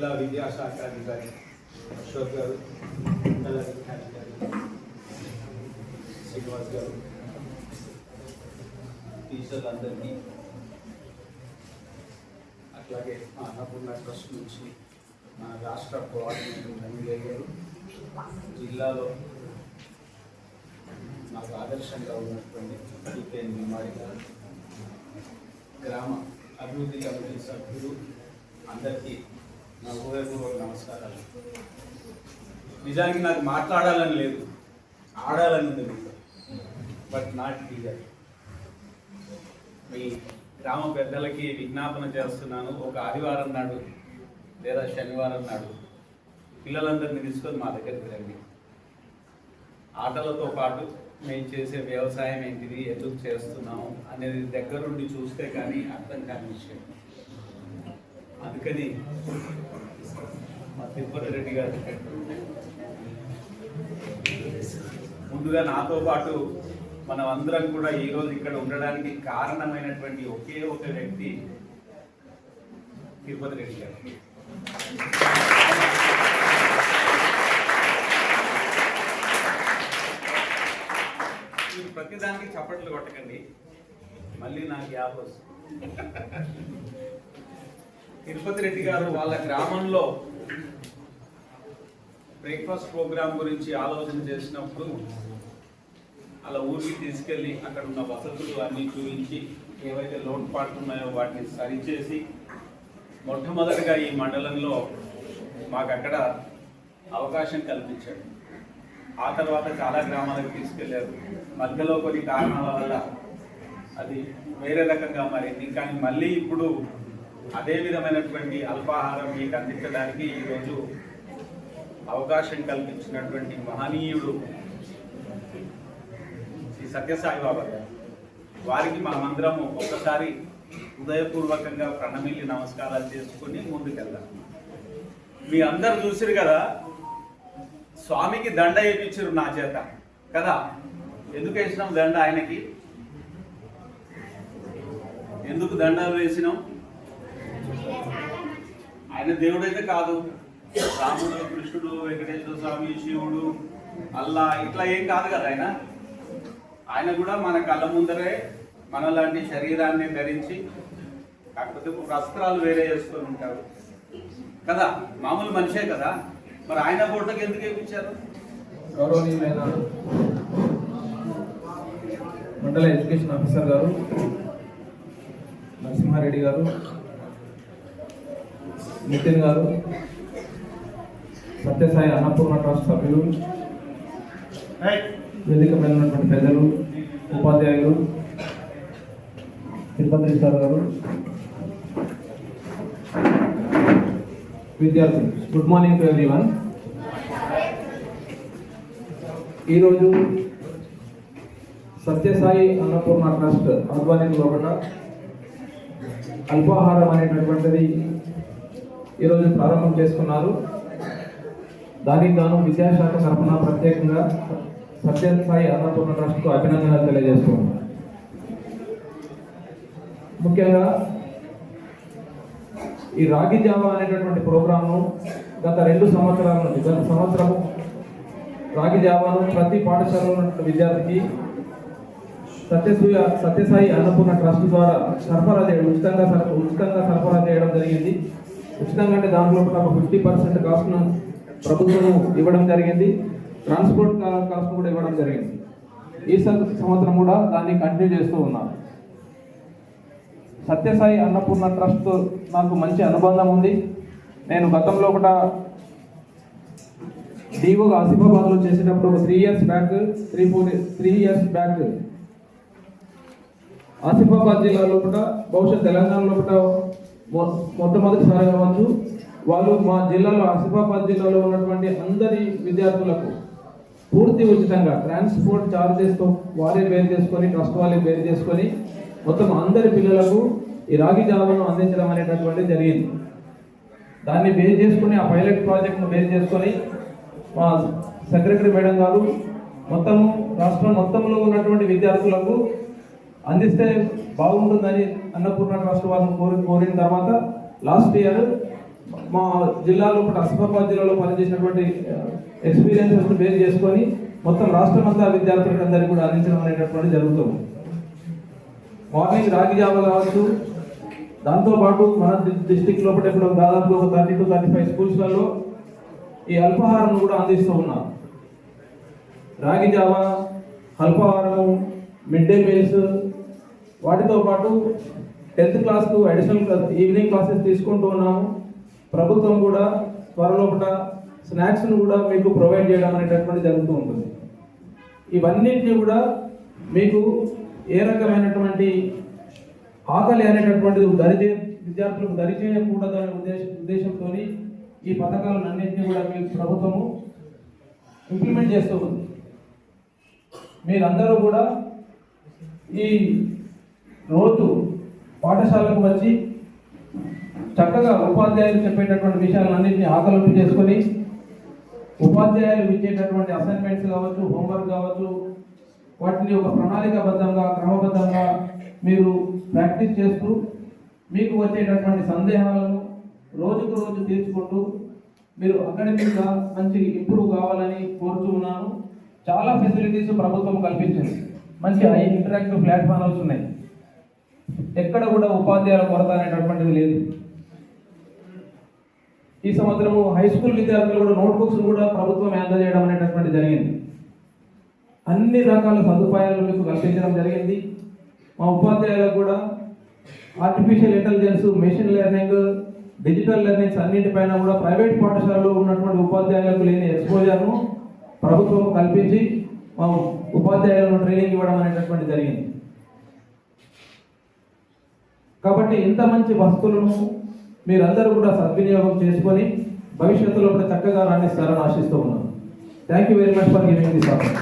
జిల్లా విద్యాశాఖ అధికారి అశోక్ గారు మండల అధికారి శ్రీనివాస్ గారు టీచర్లందరినీ అట్లాగే మా అన్నపూర్ణ ట్రస్ట్ నుంచి మా రాష్ట్ర కోఆర్డినేటర్ ఎమ్మెల్యే గారు జిల్లాలో నాకు ఆదర్శంగా ఉన్నటువంటి టీకేఎన్ నిమ్మాడి గారు గ్రామ అభివృద్ధి కమిటీ సభ్యులు అందరికీ నమస్కారాలు. నిజానికి నాకు మాట్లాడాలని లేదు. ఆడాలని ఉంది మీతో బట్ నాట్ క్లియర్ మీ గ్రామ పెద్దలకి విజ్ఞాపన చేస్తున్నాను. ఒక ఆదివారం నాడు లేదా శనివారం నాడు పిల్లలందరినీ తీసుకొని మా దగ్గరికి రండి. ఆటలతో పాటు మేము చేసే వ్యవసాయం ఏంటిది ఎందుకు చేస్తున్నాము అనేది దగ్గరుండి చూస్తే కానీ అర్థం కాని విషయం. అందుకని మా తిరుపతి రెడ్డి గారు ముందుగా నాతో పాటు మనం అందరం కూడా ఈరోజు ఇక్కడ ఉండడానికి కారణమైనటువంటి ఒకే ఒక వ్యక్తి తిరుపతి రెడ్డి గారు. మీరు ప్రతిదానికి చప్పట్లు కొట్టకండి. మళ్ళీ నాకు యాప్ వస్తుంది. తిరుపతి రెడ్డి గారు వాళ్ళ గ్రామంలో బ్రేక్ఫాస్ట్ ప్రోగ్రామ్ గురించి ఆలోచన చేసినప్పుడు అలా ఊరికి తీసుకెళ్ళి అక్కడ ఉన్న వసతులు అన్నీ చూపించి ఏవైతే లోటుపాట్లు ఉన్నాయో వాటిని సరిచేసి మొట్టమొదటిగా ఈ మండలంలో మాకు అక్కడ అవకాశం కల్పించాడు ఆ తర్వాత చాలా గ్రామాలకు తీసుకెళ్ళారు. మధ్యలో కొన్ని కారణాల వల్ల అది వేరే రకంగా మారింది. కానీ మళ్ళీ ఇప్పుడు అదే విధమైనటువంటి అల్పాహారం మీకు అందించడానికి ఈరోజు అవకాశం కల్పించినటువంటి మహనీయుడు శ్రీ సత్యసాయిబాబా గారు. వారికి మనమందరము ఒక్కసారి హృదయపూర్వకంగా ప్రణమిల్లి నమస్కారాలు చేసుకుని ముందుకెళ్దాం. మీ అందరు చూసిరు కదా స్వామికి దండ వేయించారు నా చేత. కదా? ఎందుకు వేసినాం దండ ఆయనకి? ఎందుకు దండాలు వేసినాం? ఆయన దేవుడైతే కాదు. రాముడు కృష్ణుడు వెంకటేశ్వర స్వామి శివుడు అల్లా ఇట్లా ఏం కాదు కదా ఆయన. ఆయన కూడా మన కళ్ళ ముందరే మనలాంటి శరీరాన్ని ధరించి కాకపోతే వస్త్రాలు వేరే వేసుకొని ఉంటారు. కదా? మామూలు మనిషే కదా. మరి ఆయన ఫోటోకి ఎందుకు వేయించారు గౌరవనీయులైన మండల ఎడ్యుకేషన్ ఆఫీసర్ గారు నరసింహారెడ్డి గారు నితిన్ గారు సత్యసాయి అన్నపూర్ణ ట్రస్ట్ సభ్యులు వేదిక మీద ఉన్నటువంటి పెద్దలు ఉపాధ్యాయులు తిరుపతి సార్ గారు విద్యార్థులు. గుడ్ మార్నింగ్ టు ఎవ్రీవన్ ఈరోజు సత్యసాయి అన్నపూర్ణ ట్రస్ట్ ఆధ్వర్యంలో ఒకట అల్పాహారం అనేటటువంటిది ఈరోజు ప్రారంభం చేసుకున్నారు. దానికి గాను విద్యాశాఖ తరఫున ప్రత్యేకంగా సత్యసాయి అన్నపూర్ణ ట్రస్ట్కు అభినందనలు తెలియజేస్తున్నాను ముఖ్యంగా ఈ రాగి జావా అనేటటువంటి ప్రోగ్రామ్ను గత రెండు సంవత్సరాల నుంచి గత సంవత్సరం రాగి జావాను ప్రతి పాఠశాలలో ఉన్న విద్యార్థికి సత్యసూయ సత్యసాయి అన్నపూర్ణ ట్రస్ట్ ద్వారా సరఫరా చేయడం ఉచితంగా ఉచితంగా సరఫరా చేయడం జరిగింది. ఉచితంగా అంటే దాంట్లో ఒక ఫిఫ్టీ పర్సెంట్ కాస్ట్ను ప్రభుత్వం ఇవ్వడం జరిగింది. ట్రాన్స్పోర్ట్ కాస్ట్ కూడా ఇవ్వడం జరిగింది. ఈ సంవత్సరం కూడా దాన్ని కంటిన్యూ చేస్తూ ఉన్నాను సత్యసాయి అన్నపూర్ణ ట్రస్ట్తో నాకు మంచి అనుబంధం ఉంది. నేను గతంలో కూడా డిఓగా ఆసిఫాబాద్లో చేసేటప్పుడు ఒక three years back three four three years back Asifabad జిల్లాలో కూడా బహుశా తెలంగాణలో కూడా మొట్టమొదటిసారి కావచ్చు వాళ్ళు మా జిల్లాలో ఆసిఫాబాద్ జిల్లాలో ఉన్నటువంటి అందరి విద్యార్థులకు పూర్తి ఉచితంగా ట్రాన్స్పోర్ట్ ఛార్జెస్తో వారే బేర్ చేసుకొని ట్రస్ట్ వాళ్ళే బేర్ చేసుకొని మొత్తం అందరి పిల్లలకు ఈ రాగి జావను అందించడం అనేటటువంటి జరిగింది. దాన్ని బేర్ చేసుకుని ఆ పైలట్ ప్రాజెక్ట్ను బేర్ చేసుకొని మా సెక్రటరీ మేడం గారు మొత్తము రాష్ట్రం మొత్తంలో ఉన్నటువంటి విద్యార్థులకు అందిస్తే బాగుంటుందని అన్నపూర్ణ ట్రస్ట్ వారిని కోరి కోరిన తర్వాత లాస్ట్ ఇయర్ మా జిల్లాలో ఇప్పుడు అసిఫాబాద్ జిల్లాలో పనిచేసినటువంటి ఎక్స్పీరియన్స్ బేస్ చేసుకొని మొత్తం రాష్ట్రం అంతా విద్యార్థులకు అందరికీ కూడా అందించడం అనేటటువంటి జరుగుతుంది మార్నింగ్ రాగి జావ కావచ్చు దాంతోపాటు మన డిస్టిక్ లోపల ఇప్పుడు దాదాపు ఒక థర్టీ టు థర్టీ ఫైవ్ స్కూల్స్లలో ఈ అల్పాహారం కూడా అందిస్తూ ఉన్నాం రాగి జావ అల్పాహారము మిడ్ డే మీల్స్ వాటితో పాటు టెన్త్ క్లాస్కు అడిషనల్ క్లాస్ ఈవినింగ్ క్లాసెస్ తీసుకుంటూ ఉన్నాము. ప్రభుత్వం కూడా త్వరలోపట స్నాక్స్ను కూడా మీకు ప్రొవైడ్ చేయడం అనేటటువంటి జరుగుతూ ఉంటుంది. ఇవన్నిటిని కూడా మీకు ఏ రకమైనటువంటి ఆకలి అనేటటువంటిది దరిచే విద్యార్థులకు దరిచేయకూడదనే ఉద్దేశ ఉద్దేశంతో ఈ పథకాలను అన్నింటినీ కూడా మీకు ప్రభుత్వము ఇంప్లిమెంట్ చేస్తూ ఉంది. మీరందరూ కూడా ఈ రోజు పాఠశాలకు వచ్చి చక్కగా ఉపాధ్యాయులు చెప్పేటటువంటి విషయాలన్నింటినీ ఆకలింపు చేసుకొని ఉపాధ్యాయులు ఇచ్చేటటువంటి అసైన్మెంట్స్ కావచ్చు హోంవర్క్ కావచ్చు వాటిని ఒక ప్రణాళికాబద్ధంగా క్రమబద్ధంగా మీరు ప్రాక్టీస్ చేస్తూ మీకు వచ్చేటటువంటి సందేహాలను రోజుకు రోజు తీర్చుకుంటూ మీరు అకాడమిక్గా మంచి ఇంప్రూవ్ కావాలని కోరుతూ ఉన్నాను. చాలా ఫెసిలిటీస్ ప్రభుత్వం కల్పించింది. మంచి హై ఇంటరాక్టివ్ ప్లాట్ఫామ్స్ ఉన్నాయి. ఎక్కడ కూడా ఉపాధ్యాయుల కొరత అనేటటువంటిది లేదు. ఈ సంవత్సరము హై స్కూల్ విద్యార్థులు కూడా నోట్బుక్స్ కూడా ప్రభుత్వం అందజేయడం అనేటటువంటి జరిగింది. అన్ని రకాల సదుపాయాలు మీకు కల్పించడం జరిగింది. మా ఉపాధ్యాయులకు కూడా artificial intelligence machine learning digital learnings అన్నింటిపైన కూడా ప్రైవేట్ పాఠశాలలో ఉన్నటువంటి ఉపాధ్యాయులకు లేని ఎక్స్పోజర్ను ప్రభుత్వం కల్పించి మా ఉపాధ్యాయులను ట్రైనింగ్ ఇవ్వడం అనేటటువంటి జరిగింది. కాబట్టి ఇంత మంచి వస్తువులను మీరందరూ కూడా సద్వినియోగం చేసుకొని భవిష్యత్తులో కూడా చక్కగా రాణిస్తారని ఆశిస్తూ ఉన్నాను. Thank you very much for giving this offer